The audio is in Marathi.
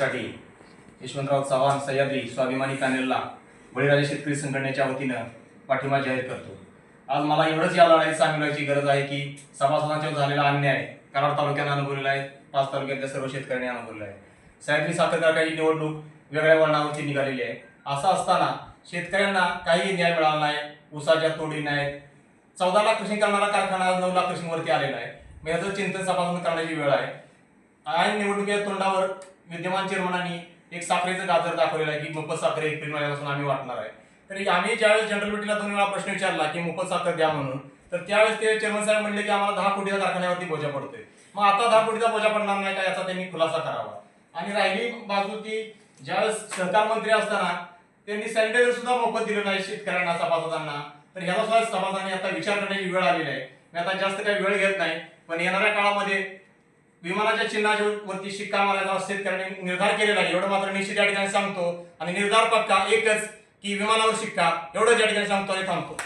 निवडणुकीसाठी यशवंतराव चव्हाण सह्याद्री स्वाभिमानी पॅनेलला बळीराजा शेतकरी संघटनेच्या वतीनं पाठिंबा जाहीर करतो. आज मला एवढंच या लढाईत सामील व्हायची गरज आहे की सभासदांच्यावर झालेला अन्याय कराड तालुक्यानं अनुभवलेला आहे पाच तालुक्यातल्या सर्व शेतकऱ्यांनी अनुभवलेला आहे. सह्याद्री साखर कारखान्याची निवडणूक वेगळ्या वळणावरती निघालेली आहे. असं असताना शेतकऱ्यांना काही न्याय मिळाला नाही ऊसाच्या तोडी नाहीत चौदा लाख कृषी करणारा कारखाना आज नऊ लाख कृषीवरती आलेला आहे. मग याचं चिंतन सभासद करण्याची वेळ आहे. आणि निवडणुकीच्या तोंडावर विद्यमान चेअरमनांनी एक साखरेचं गाजर दाखवलेलं आहे की मोफत साखर एप्रिल महिन्यापासून आम्ही वाटणार आहे. तर आम्ही ज्यावेळेस जनरल मिटीला दोन वेळा प्रश्न विचारला की मोफत साखर द्या म्हणून तर त्यावेळेस ते चेअरमन साहेब म्हणले की आम्हाला दहा कोटीच्या कारखान्यावरती बोजा पडतोय. मग आता दहा कोटीचा बोजा पडणार नाही का याचा त्यांनी खुलासा करावा. आणि राहिली बाजू की ज्यावेळेस सहकार मंत्री असताना त्यांनी सॅनिटायझर सुद्धा मोफत दिलं नाही शेतकऱ्यांना सभासदांना तर ह्याला सुद्धा सभासदांनी आता विचार करण्याची वेळ आलेली आहे. मी आता जास्त काही वेळ घेत नाही पण येणाऱ्या काळामध्ये विमानाच्या चिन्हाच्या वरती शिक्का मारायचा शेतकऱ्यांनी निर्धार केलेला आहे. एवढं मात्र निश्चित या ठिकाणी सांगतो. आणि निर्धार पक्का एकच की विमानावर शिक्का. एवढंच या ठिकाणी सांगतो आणि थांबतो.